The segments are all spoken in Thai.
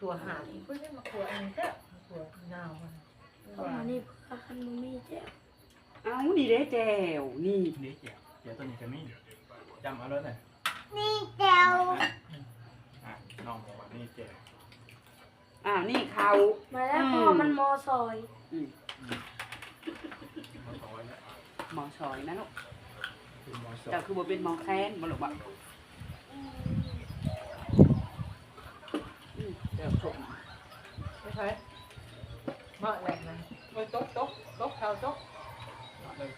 ตัวหาอีกเพื่อนมาขัวอันนี้ก็ขัวหนาวมันเอามานี่เพื่อคันมันมีแจ้วเอานี่เด้แจวนี่นี่เจียวเจียวตัวนี้จะไม่จำเอาแล้วหน่อยนี่แจ้วอะน้องบอกว่านี่เจียวอ้านี่เขามาแล้วมพ่อมันมอซอยอืมมอยแล้วหมอชอยนะลูกคือมอสเจ้าคือบ่เป็นมอแค้นบ่ลูกบ่อืมเดี๋ยวชมไม่ใช่เหมาะแหลกนะโอ้ยตกต กตกเขาตกเลย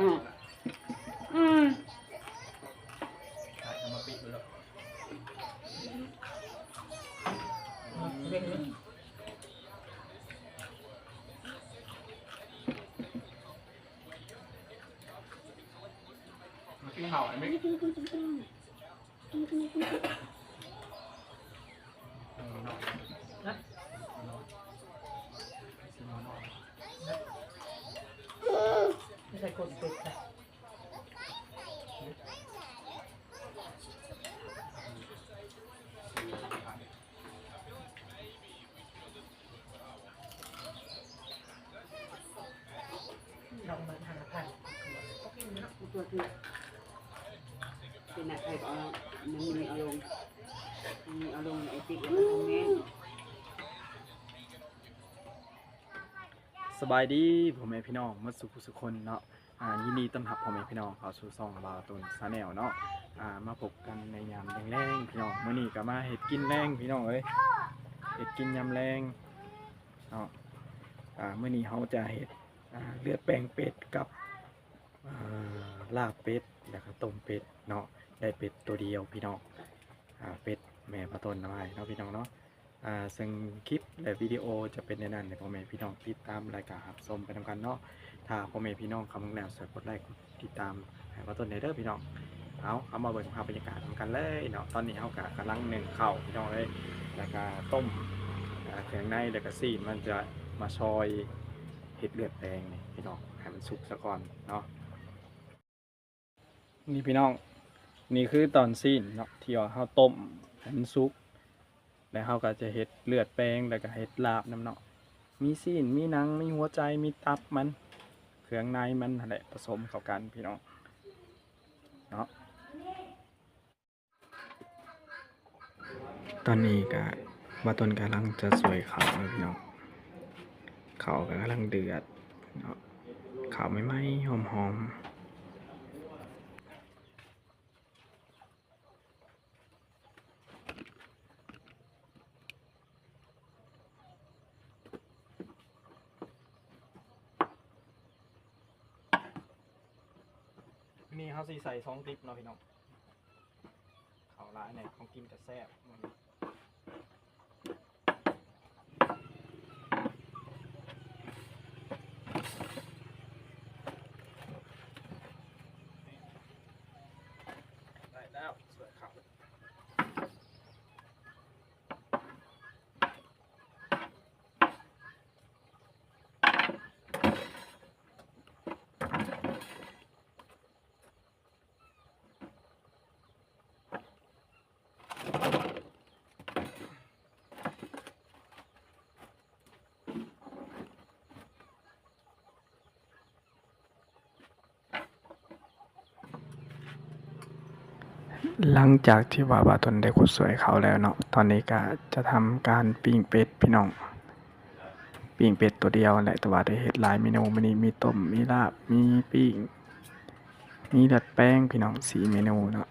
อืมอืมนั่นคือตก ข่าไอ้เมน้องไม่ใช่คนเป็ดค่ะลองมาหาพันก็กินนะกูตัวที่ เป็นอะไรก็เอามันมีอารมณ์มีอารมณ์ไอติ๊กแล้วก็คอมเมนต์สบายดีพ่อแม่พี่น้องมาสุขสุขคนเนาะอ่ายินดีต้อนรับพ่อแม่พี่น้องเข้าสู่ซองบาตุนซาแนลเนาะอ่ามาพบกันในยามแรงๆพี่น้องมื้อนี้ก็มาเฮ็ดกินแรงพี่น้องเอ้ยเฮ็ดกินยามแรงเนาะอ่ามื้อนี้เฮาจะเฮ็ดอ่าเลือดแปลงเป็ดกับอ่าลาบเป็ดแล้วก็ต้มเป็ดเนาะ ได้เป็ดตัวเดียวพี่น้องอ่าเป็ดแม่พระต้นเอาไว้เนาะพี่น้องเนาะอ่าซึ่งคลิปและวิดีโอจะเป็นในนั้นในพ่อแม่พี่น้องติดตามรายการรับชมไปทำกันเนาะถ้าพ่อแม่พี่น้องคำนึงแนวสวยกดไลค์กดติดตามให้ว่าต้นเนเดอพี่น้องเอาเอามาเบิ่งภาพบรรยากาศทำกันเลยเนาะตอนนี้เขากกำลังหนึ่งเข่าพี่น้องเลยแล้วก็ต้มเครื่องในแล้วก็ซีนมันจะมาซอยเห็ดเลือดแดงนี่พี่น้องให้มันสุกซะก่อนเนาะนี่พี่น้อง นี่คือตอนซีนเนาะที่เราต้มให้มันสุก แล้วเขาก็จะเฮ็ดเลือดแปลงแล้วก็เฮ็ดลาบน้ำเนาะมีซีนมีหนังมีหัวใจมีตับมัน เครื่องในมันนั่นแหละผสมเข้ากันพี่น้องเนาะตอนนี้ก็ว่าต้นกำลังจะสวยขาวพี่น้องเขาวกำลังเดือดเนาะขาวไม่ไหมหอมหอมๆ นี่ เขาสีใส่ซองติ๊บเนาะพี่น้องเขาวร้ายเนี่ยของกินกระแซบมันได้แล้วสวยครับ หลังจากที่ว่าบาทนได้กดสวยเขาแล้วเนาะ ตอนนี้ก็จะทำการปิ้งเป็ดพี่น้อง ปิ้งเป็ดตัวเดียวแหละแต่ว่าได้เห็ดหลายเมนูมันนี้มีต้ม มีลาบ มีปิ้ง มีดัดแป้งพี่น้องสีเมนูเนาะ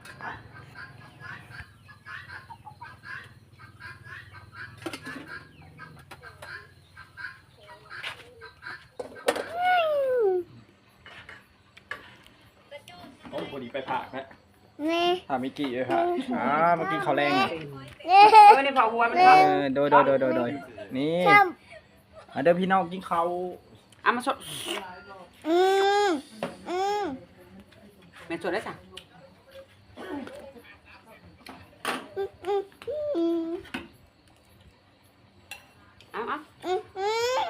โอ้พอดีไปผักนะ นี่ถามมิกกี้เลยค่ะอ่าเมื่อกี้เขาวแรงนี่เออในเผาหัวมันเอเผาอโดยโดยโดยโดยโดยนี่อะเดี๋ยวพี่น้องกินเขาวเอามาสดอืมอืมแม่สดได้จ้ะอืมเอาเอาอืมอืม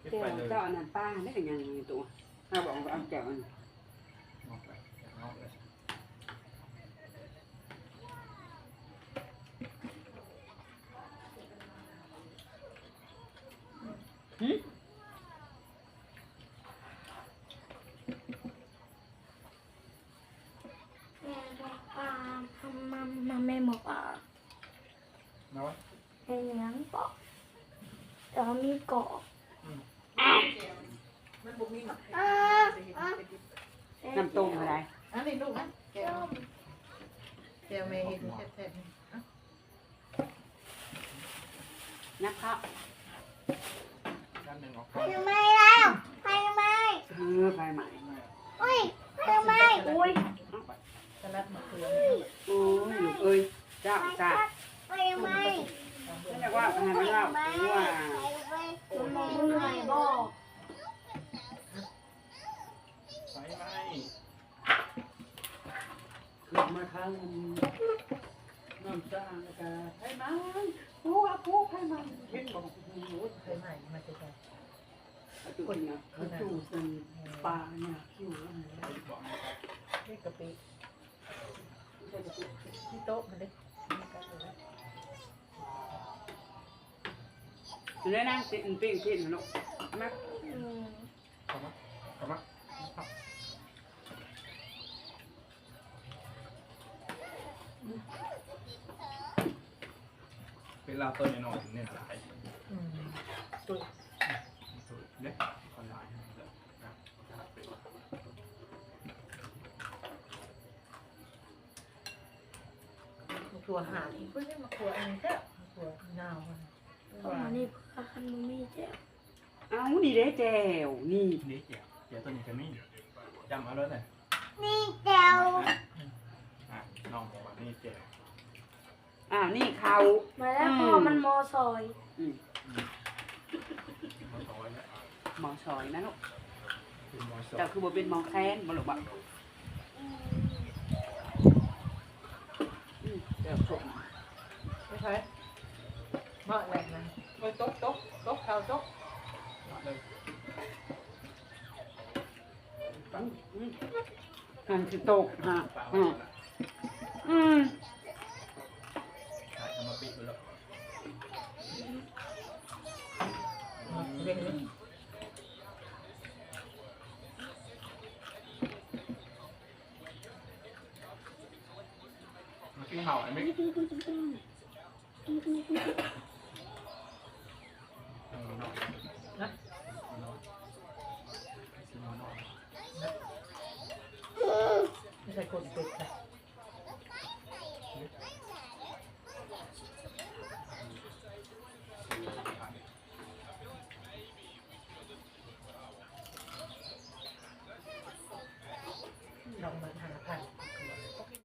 เดี๋ยวเจ้าอันนั้นป้าได้กันยังไงตัว ถ้าบอกว่าเอาแก้วมันง อกไปงอกเลยหึแม่บอกปลาทำมันมาแม่บอกปลาน้อยเป็นเลี้ยงเกาะแล้วมีเกาะมันบุกมีหมักอ่าน้ำต้มอะไรอันนี้ลูกนะแก้วแก้วเมย์เห็นแท้ๆนี่อะนักข้าวด้านหนึ่งออกไป ทำไมแล้วไปทำไม เออไฟใหม่ อุ้ยไปทำไมอุ้ย สลัดมะเขือ โอ้ยลูกเอ้ยเจ้าจ้า ไปทำไม ไม่ได้ว่าให้มันเล่าว่า มันมองเมื่อยบอก ไฟไหม้ ขึ้นมาทางน้ำจ้างกาไฟไหม้โอ้อากูไฟไหม้เห็นบอกโอ้โหเคยใหม่มาจะได้จุดเนี่ยเขาจูดเป็นปลาเนี่ยคิวอะไรนี่กะปิที่โต๊ะมันเลยเลยนะติ่งปิ้งปิ้งเนาะมาอืมเข้ามาเข้ามา วลาตัวน้อยๆเนี่ยหลายอืมสุดสุดเล็กคนหลายนะมะขัวหาอีกเพื่อนมะขัวอันนี้ก็มะขัวหนาวันเอามานี่เพื่อคันมันมีแจ้วเอานี่เด้แจวนี่นี่เกี่ยวเกี่ยวตัวนี้จะไมีจำเอาแล้วเลยนี่แจ้วอะน้องบอกว่านี่เกี่ยว อ่านี่เขามาแล้วพอมันมอซอยอืมมาต่อยแล้วหมอซอยนะลูกคือมอสแต่คือบ่เป็นหมอแค้นบ่ลูกบ่อืมเดี๋ยวส่งไม่ใช่เหมาะแหลกนะโอ้ยโต๊ะโต๊ะโต๊ะเขาโต๊ะเลยอืมอืมนั่นคือตกฮะเปล่าอืม อาหน่อยไม่ใช่คนติดค่ะ